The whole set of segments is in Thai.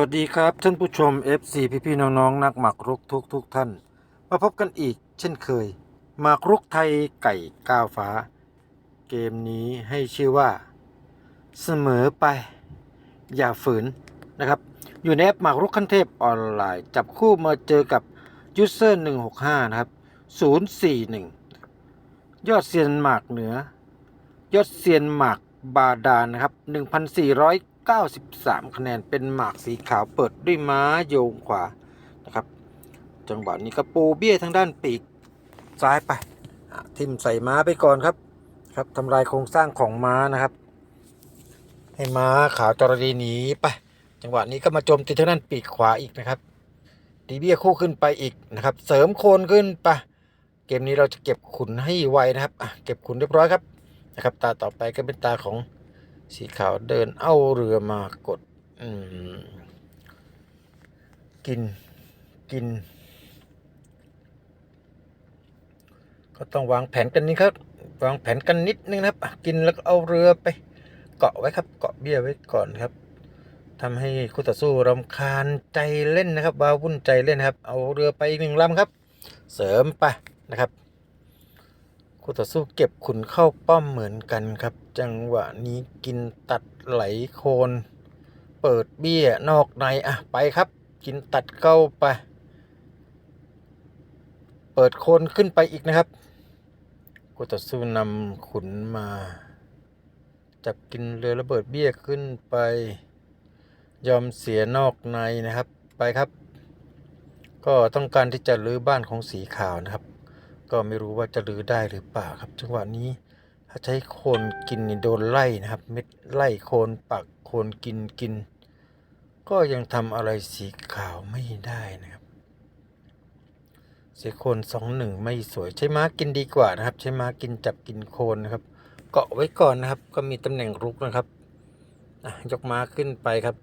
วัสดีครับท่านผู้ชม FC พี่พี่ๆน้องๆนักหมากรุกทุกทุกท่าน มาพบกันอีกเช่นเคย หมากรุกไทยไก่ก้าวฟ้า เกมนี้ให้ชื่อว่า เสมอไป อย่าฝืนนะครับ อยู่ในแอปหมากรุกขั้นเทพออนไลน์ จับคู่มาเจอกับยูเซอร์165 นะครับ 041 ยอดเซียนหมากเหนือ ยอดเซียนหมากบาดาลนะครับ 93 คะแนนเป็นหมากสีขาวเปิดด้วยม้าโยงขวานะครับ จังหวะนี้ก็ปูเบี้ยทางด้านปีกซ้ายไปทิมใส่ม้าไปก่อนครับครับทำลายโครงสร้างของม้านะครับ ให้ม้าขาวจระดีหนีไป จังหวะนี้ก็มาโจมตีทางด้านปีกขวาอีกนะครับตีเบี้ยคู่ขึ้นไปอีกนะครับ เสริมโคนขึ้นไปเกมนี้เราจะเก็บขุนให้ไวนะครับเก็บขุนเรียบร้อยครับนะครับ ตาต่อไปก็เป็นตาของ สีขาวเดินเอาเรือมากดกินกิน ก็ต้องวางแผนกันนี้ครับ วางแผนกันนิดนึงนะครับ กินแล้วก็เอาเรือไป เกาะไว้ครับ เกาะเบี้ยไว้ก่อนครับทำให้คู่ต่อสู้รำคาญใจเล่นนะครับวาวุ่นใจเล่นนะครับ เอาเรือไปอีกหนึ่งลำครับ เสริมไปนะครับ คู่ต่อสู้เก็บขุนเข้าป้อมเหมือนกันครับ จังหวะนี้กินตัดไหลโคน เปิดเบี้ยนอกในอะไปครับ กินตัดเข้าไป เปิดโคนขึ้นไปอีกนะครับคู่ต่อสู้นำขุนมา จับกินเรือระเบิดเบี้ยขึ้นไป ยอมเสียนอกในนะครับ ไปครับ ก็ต้องการที่จะรื้อบ้านของสีขาวนะครับ ก็ไม่รู้ว่าจะรื้อได้หรือเปล่าครับจังหวะนี้ถ้าใช้โคนกินนี่โดนไล่นะครับ เม็ดไล่โคนปักโคนกินกิน ก็ยังทำอะไรสีขาวไม่ได้นะครับเสียโคนสองหนึ่งไม่สวยใช้ม้ากินดีกว่านะครับ ใช้ม้ากินจับกินโคนนะครับ เกาะไว้ก่อนนะครับ ก็มีตำแหน่งรุกนะครับยกม้าขึ้นไปครับ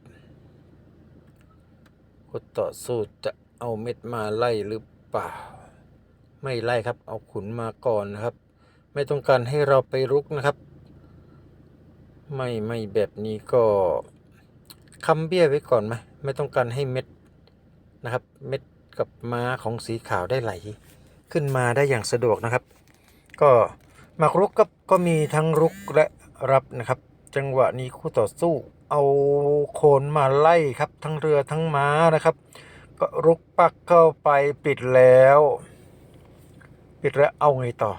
คู่ต่อสู้จะเอาเม็ดมาไล่หรือเปล่า ไม่ไล่ครับ เอาขุนมาก่อนนะครับ ไม่ต้องการให้เราไปรุกนะครับ ไม่ไม่แบบนี้ก็คำเบี้ยไว้ก่อนไหมไม่ต้องการให้เม็ดนะครับ เม็ดกับม้าของสีขาวได้ไหล ขึ้นมาได้อย่างสะดวกนะครับ ก็หมากรุกก็ก็มีทั้งรุกและรับนะครับ จังหวะนี้คู่ต่อสู้เอาโคนมาไล่ครับ ทั้งเรือทั้งม้านะครับ ก็รุกปักเข้าไปปิดแล้ว ปิดแล้วเอาไงต่อ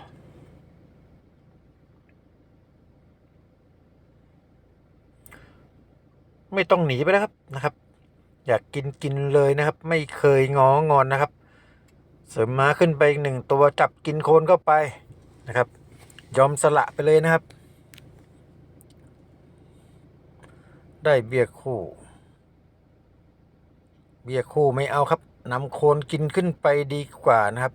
ไม่ต้องหนีไปนะครับนะครับ อยากกินกินเลยนะครับ ไม่เคยงองอนนะครับ เสริมม้าขึ้นไปอีกหนึ่งตัวจับกินโคนเข้าไปนะครับ ยอมสละไปเลยนะครับ ได้เบี้ยคู่ เบี้ยคู่ไม่เอาครับนำโคนกินขึ้นไปดีกว่านะครับ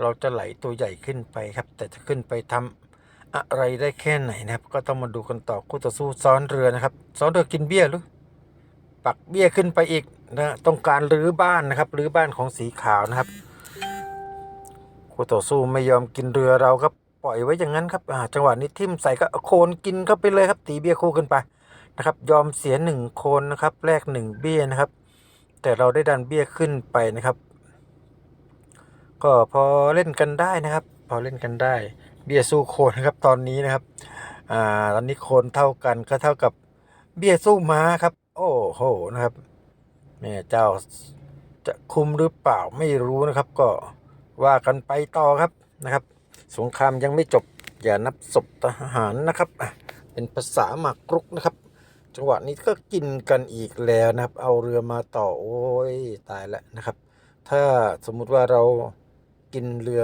เราจะไหลตัวใหญ่ขึ้นไปครับ แต่จะขึ้นไปทำอะไรได้แค่ไหนนะครับ ก็ต้องมาดูกันต่อคู่ต่อสู้ซ้อนเรือนะครับ ซ้อนเรือกินเบี้ยหรือปักเบี้ยขึ้นไปอีกนะต้องการรื้อบ้านนะครับรื้อบ้านของสีขาวนะครับคู่ต่อสู้ไม่ยอมกินเรือเราครับปล่อยไว้อย่างนั้นครับจังหวะนี้ทิ่มใส่ก็โคนกินเข้าไปเลยครับ ตีเบี้ยคู่ขึ้นไปนะครับ ยอมเสียหนึ่งโคนนะครับแลกหนึ่งเบี้ยนะครับ แต่เราได้ดันเบี้ยขึ้นไปนะครับ ก็พอเล่นกันได้นะครับ พอเล่นกันได้ เบี้ยสู้โคนนะครับตอนนี้นะครับ อ่าตอนนี้โคนเท่ากันก็เท่ากับเบี้ยสู้ม้าครับ โอ้โหนะครับแม่เจ้าจะคุมหรือเปล่าไม่รู้นะครับ ก็ว่ากันไปต่อครับนะครับ สงครามยังไม่จบ อย่านับศพทหารนะครับเป็นภาษาหมากรุกนะครับ จังหวะนี้ก็กินกันอีกแล้วนะครับ เอาเรือมาต่อโอ้ยตายแล้วนะครับ ถ้าสมมุติว่าเรา กินเรือ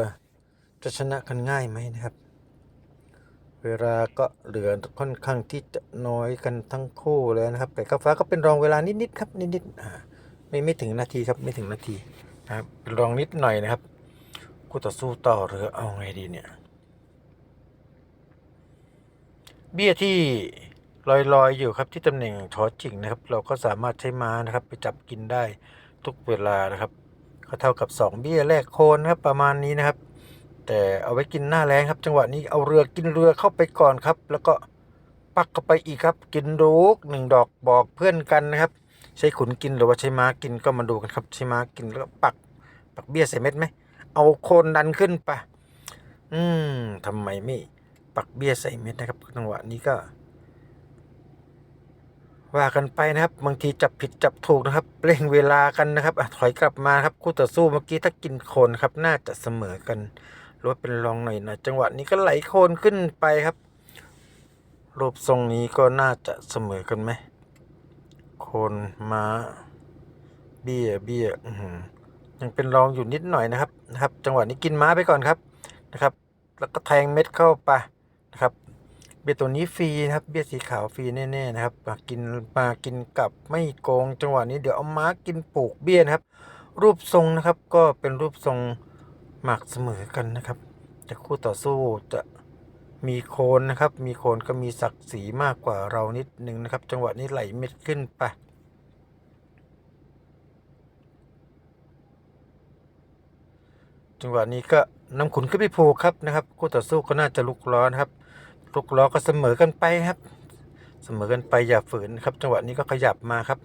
จะชนะกันง่ายไหมนะครับ เวลาก็เหลือค่อนข้างที่จะน้อยกันทั้งคู่เลยนะครับแต่ก้าฟ้าก็เป็นรองเวลานิดๆครับนิดๆไม่ไม่ถึงนาทีครับไม่ถึงนาทีนะครับเป็นรองนิดหน่อยนะครับคู่ต่อสู้ต่อเรือเอาไงดีเนี่ย เบี้ยที่ลอยๆอยู่ครับที่ตำแหน่งชอจิงนะครับ เราก็สามารถใช้ม้านะครับ ไปจับกินได้ทุกเวลานะครับ ก็เท่ากับ 2 เบี้ยแรกโคนนะครับประมาณนี้นะครับ แต่เอาไว้กินหน้าแรงครับ จังหวะนี้เอาเรือกินเรือเข้าไปก่อนครับ แล้วก็ปักเข้าไปอีกครับ กินรูกหนึ่งดอกบอกเพื่อนกันนะครับ ใช้ขุนกินหรือว่าใช้ม้ากินก็มาดูกันครับใช้ม้ากินแล้วปักปักเบี้ยใส่เม็ดไหมเอาโคนดันขึ้นไป อืมทำไมไม่ปักเบี้ยใส่เม็ดนะครับจังหวะนี้ก็ ว่ากันไปนะครับ บางทีจับผิดจับถูกนะครับเร่งเวลากันนะครับอถอยกลับมาครับคู่ต่อสู้เมื่อกี้ถ้ากินโคนครับ น่าจะเสมอกันหรือว่าเป็นรองหน่อยนะจังหวะนี้ก็ไหลโคนขึ้นไปครับ รูปทรงนี้ก็น่าจะเสมอกันไหมโคนม้าเบี้ยเบี้ยยังเป็นรองอยู่นิดหน่อยนะครับนะครับ จังหวะนี้กินม้าไปก่อนครับนะครับ แล้วก็แทงเม็ดเข้าไปนะครับ เบี้ยตัวนี้ฟรีนะครับ เบี้ยสีขาวฟรีแน่ๆนะครับมากินมากินกับไม่โกงจังหวะนี้เดี๋ยวเอาม้ากินปลูกเบี้ยนะครับ รูปทรงนะครับก็เป็นรูปทรงหมากเสมอกันนะครับ แต่คู่ต่อสู้จะมีโคนนะครับ มีโคนก็มีศักดิ์ศรีมากกว่าเรานิดหนึ่งนะครับ จังหวะนี้ไหลเม็ดขึ้นไปจังหวะนี้ก็นำขุนขึ้นไปผูกครับนะครับ คู่ต่อสู้ก็น่าจะลุกล้อนะครับ ลุกล้อก็เสมอกันไปครับ เสมอกันไปอย่าฝืนครับ จังหวะนี้ก็ขยับมาครับ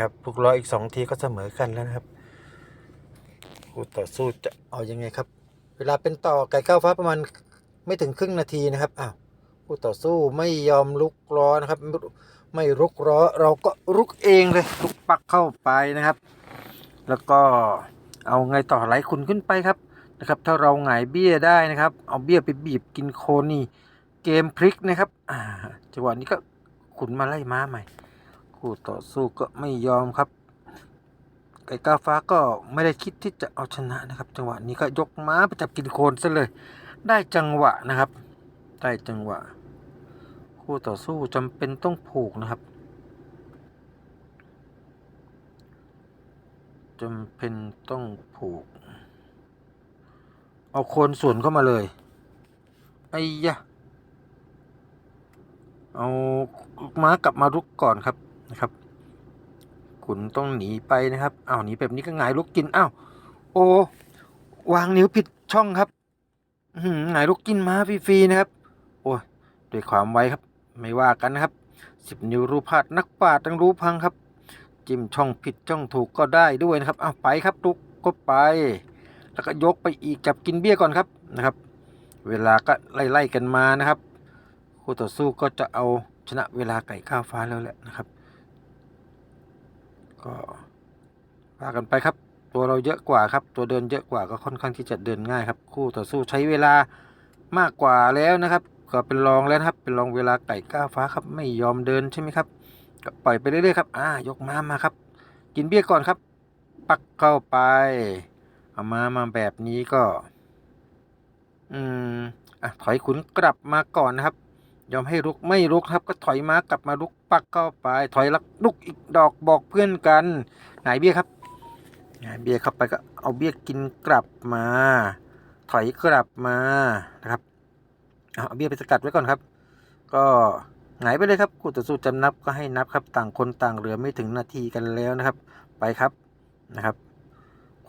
ครับลุกล้ออีกสองทีก็เสมอกันแล้วนะครับคู่ต่อสู้จะเอายังไงครับ เวลาเป็นต่อไก่ก้าวฟ้าประมาณไม่ถึงครึ่งนาทีนะครับอ้าวคู่ต่อสู้ไม่ยอมลุกล้อนะครับ ไม่ลุกล้อเราก็ลุกเองเลยลุกปักเข้าไปนะครับ แล้วก็เอาไงต่อไหลขุนขึ้นไปครับนะครับ ถ้าเราหงายเบี้ยได้นะครับ เอาเบี้ยไปบีบกินโคนนี่ เกมพลิกนะครับจังหวะนี้ก็ขุนมาไล่ม้าใหม่ คู่ต่อสู้ก็ไม่ยอมครับ ไก่กาฟ้าก็ไม่ได้คิดที่จะเอาชนะนะครับ จังหวะนี้ก็ยกม้าไปจับกินโคนซะเลย ได้จังหวะนะครับ ได้จังหวะ คู่ต่อสู้จำเป็นต้องผูกนะครับจำเป็นต้องผูก เอาโคนส่วนเข้ามาเลยไอ้ยะ เอาม้ากลับมาลุกก่อนครับนะครับขุนต้องหนีไปนะครับอ้าวหนีแบบนี้ก็หงายลุกกินอ้าวโอวางนิ้วผิดช่องครับหือหงายลุกกินม้าฟรีๆนะครับ โอ้ยด้วยความไวครับ ไม่ว่ากันนะครับสิบนิ้วรู้พลาดนักปราดต้องรู้พังครับ จิ้มช่องผิดช่องถูกก็ได้ด้วยนะครับเอาไปครับลุกก็ไป แล้วก็ยกไปอีกจับกินเบี้ยก่อนครับนะครับ เวลาก็ไล่ๆกันมานะครับ คู่ต่อสู้ก็จะเอาชนะเวลาไก่ข้าวฟ้าแล้วแหละนะครับ ก็ว่ากันไปครับ ตัวเราเยอะกว่าครับ ตัวเดินเยอะกว่าก็ค่อนข้างที่จะเดินง่ายครับ คู่ต่อสู้ใช้เวลามากกว่าแล้วนะครับ ก็เป็นรองแล้วครับ เป็นรองเวลาไก่ก้าวฟ้าครับ ไม่ยอมเดินใช่ไหมครับก็ปล่อยไปเรื่อยๆครับ อ่ายกม้ามาครับ กินเบี้ยก่อนครับ ปักเข้าไป เอาม้ามาแบบนี้ก็ อืมอะถอยขุนกลับมาก่อนนะครับ ยอมให้ลุกไม่ลุกครับก็ถอยม้ากลับมาลุกปักเข้าไป ถอยลักลุกอีกดอกบอกเพื่อนกันหงายเบี้ยครับหงายเบี้ยเข้าไปก็เอาเบี้ยกินกลับมา ถอยกลับมานะครับเอาเบี้ยไปสกัดไว้ก่อนครับ ก็หายไปเลยครับคู่ต่อสู้จำนับก็ให้นับครับ ต่างคนต่างเหลือไม่ถึงนาทีกันแล้วนะครับ ไปครับนะครับ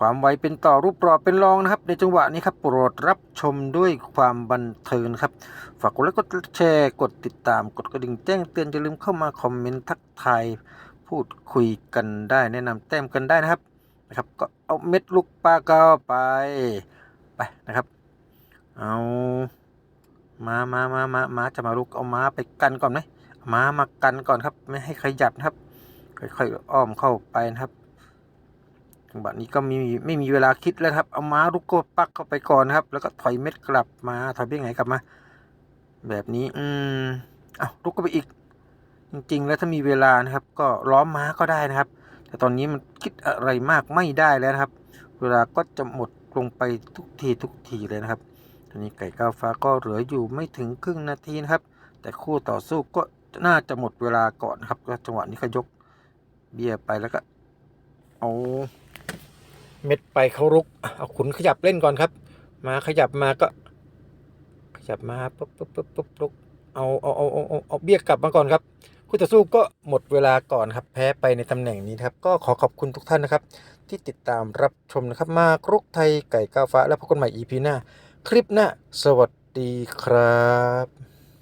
ความไวเป็นต่อรูปรอเป็นรองนะครับ ในจังหวะนี้ครับโปรดรับชมด้วยความบันเทิงครับ ฝากกดไลค์กดแชร์กดติดตามกดกระดิ่งแจ้งเตือนอย่าลืมเข้ามาคอมเมนต์ทักทายพูดคุยกันได้ แนะนำแต้มกันได้นะครับนะครับ ก็เอาเม็ดลูกปลาเกาไปไปนะครับ เอามามามามามาจะมาลุกเอาม้าไปกันก่อนไหมม้ามากันก่อนครับ ไม่ให้ขยับนะครับ ค่อยๆอ้อมเข้าไปนะครับ จังหวะนี้ก็มีไม่มีเวลาคิดแล้วครับ เอาม้าลุกโกปักเข้าไปก่อนครับ แล้วก็ถอยเม็ดกลับมาถอยเบี้ยไงกลับมา แบบนี้ อืมเอาลุกก็ไปอีก จริง ๆ แล้วถ้ามีเวลานะครับ ก็ล้อมม้าก็ได้นะครับ แต่ตอนนี้มันคิดอะไรมากไม่ได้แล้วครับ เวลาก็จะหมดลงไปทุกทีทุกทีเลยนะครับตอนนี้ไก่ก้าวฟ้าก็เหลืออยู่ไม่ถึงครึ่งนาทีนะครับ แต่คู่ต่อสู้ก็น่าจะหมดเวลาก่อนนะครับก็จังหวะนี้ก็ยกเบียร์ไปแล้วก็เอา เม็ดไปเขารุก เอาขุนขยับเล่นก่อนครับ มาขยับมาก็ ขยับมาปุ๊บปุ๊บปุ๊บปุ๊บลุกเอาเอาเอาเอาเอาเอาเบี้ยกลับมาก่อนครับคู่ต่อสู้ก็หมดเวลาก่อนครับแพ้ไปในตำแหน่งนี้ครับ ก็ขอขอบคุณทุกท่านนะครับ ที่ติดตามรับชมนะครับ มากรุกไทยไก่ก้าวฟ้า แล้วพบกันใหม่ EP หน้า คลิปหน้า สวัสดีครับ